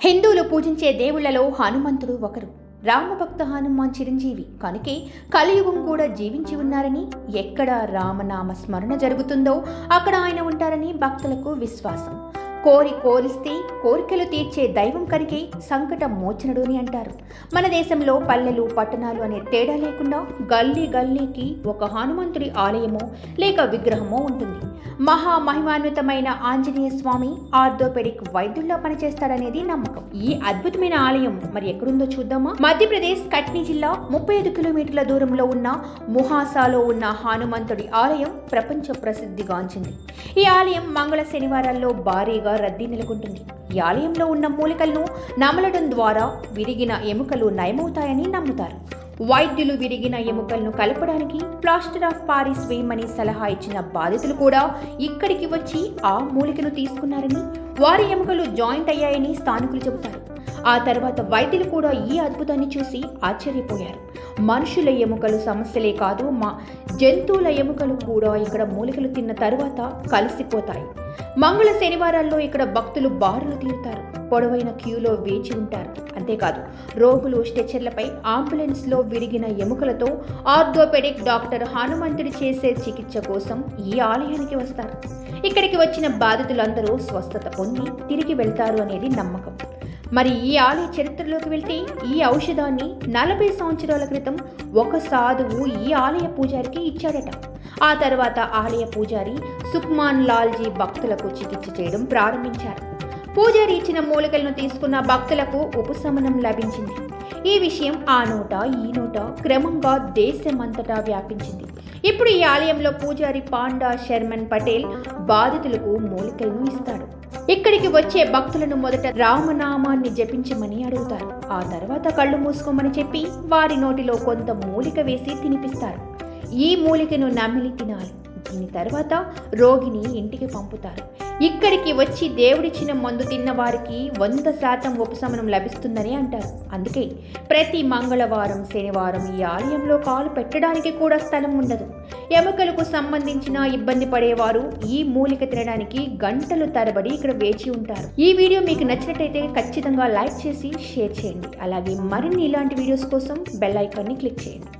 హిందువులు పూజించే దేవుళ్ళలో హనుమంతుడు ఒకరు. రామభక్త హనుమాన్ చిరంజీవి. కనుకే కలియుగం కూడా జీవించి ఉన్నారని ఎక్కడ రామనామ స్మరణ జరుగుతుందో అక్కడ ఆయన ఉంటారని భక్తులకు విశ్వాసం. కోరి కోరిస్తే కోరికలు తీర్చే దైవం కనుకే సంకటం మోచనుడు అని అంటారు. మన దేశంలో పల్లెలు పట్టణాలు అనే తేడా లేకుండా గల్లీ గల్లీకి ఒక హనుమంతుడి ఆలయమో లేక విగ్రహమో ఉంటుంది. మహా మహిమాన్వితమైన ఆంజనేయ స్వామి ఆర్థోపెడిక్ వైద్యుల్లా పనిచేస్తాడనేది నమ్మకం. ఈ అద్భుతమైన ఆలయం మరి ఎక్కడుందో చూద్దామా? మధ్యప్రదేశ్ కట్నీ జిల్లా ముప్పై ఐదు కిలోమీటర్ల దూరంలో ఉన్న ముహాసాలో ఉన్న హనుమంతుడి ఆలయం ప్రపంచ ప్రసిద్ధిగాంచింది. ఈ ఆలయం మంగళ శనివారాల్లో భారీగా రద్దీ నెలకొంటుంది. ఈ ఆలయంలో ఉన్న మూలికలను నమలడం ద్వారా విరిగిన ఎముకలు నయమవుతాయని నమ్ముతారు. వైద్యులు విరిగిన ఎముకలను కలపడానికి ప్లాస్టర్ ఆఫ్ పారిస్ వేయమని సలహా ఇచ్చిన బాధితులు కూడా ఇక్కడికి వచ్చి ఆ మూలికను తీసుకున్నారని వారి ఎముకలు జాయింట్ అయ్యాయని స్థానికులు చెబుతారు. ఆ తర్వాత వైద్యులు కూడా ఈ అద్భుతాన్ని చూసి ఆశ్చర్యపోయారు. మనుషుల ఎముకలు సమస్యలే కాదు మా జంతువుల ఎముకలు కూడా ఇక్కడ మూలికలు తిన్న తరువాత కలిసిపోతాయి. మంగళ శనివారాల్లో ఇక్కడ భక్తులు బారులు తీరుతారు. పొడవైన క్యూలో వేచి ఉంటారు. అంతేకాదు రోగులు స్ట్రెచర్లపై అంబులెన్స్లో విరిగిన ఎముకలతో ఆర్థోపెడిక్ డాక్టర్ హనుమంతుడి చేసే చికిత్స కోసం ఈ ఆలయానికి వస్తారు. ఇక్కడికి వచ్చిన బాధితులందరూ స్వస్థత పొంది తిరిగి వెళ్తారు అనేది నమ్మకం. మరి ఈ ఆలయ చరిత్రలోకి వెళ్తే ఈ ఔషధాన్ని నలభై సంవత్సరాల క్రితం ఒక సాధువు ఈ ఆలయ పూజారికి ఇచ్చాడట. ఆ తర్వాత ఆలయ పూజారి సుక్మాన్ లాల్జీ భక్తులకు చికిత్స చేయడం ప్రారంభించారు. పూజారి ఇచ్చిన మూలికలను తీసుకున్న భక్తులకు ఉపశమనం లభించింది. ఈ విషయం ఆ నోట ఈ నోట క్రమంగా దేశమంతటా వ్యాపించింది. ఇప్పుడు ఈ ఆలయంలో పూజారి పాండా శర్మన్ పటేల్ బాధితులకు మూలికలను ఇస్తాడు. ఇక్కడికి వచ్చే భక్తులను మొదట రామనామాన్ని జపించమని అడుగుతారు. ఆ తర్వాత కళ్ళు మూసుకోమని చెప్పి వారి నోటిలో కొంత మూలిక వేసి తినిపిస్తారు. ఈ మూలికను నమిలి తినాలి. దీని తర్వాత రోగిని ఇంటికి పంపుతారు. ఇక్కడికి వచ్చి దేవుడిచ్చిన మందు తిన్న వారికి వంద శాతం ఉపశమనం లభిస్తుందని అంటారు. అందుకే ప్రతి మంగళవారం శనివారం ఈ ఆలయంలో కాలు పెట్టడానికి కూడా స్థలం ఉండదు. ఎముకలకు సంబంధించిన ఇబ్బంది పడేవారు ఈ మూలిక తినడానికి గంటలు తరబడి ఇక్కడ వేచి ఉంటారు. ఈ వీడియో మీకు నచ్చినట్టయితే ఖచ్చితంగా లైక్ చేసి షేర్ చేయండి. అలాగే మరిన్ని ఇలాంటి వీడియోస్ కోసం బెల్ ఐకాన్ని క్లిక్ చేయండి.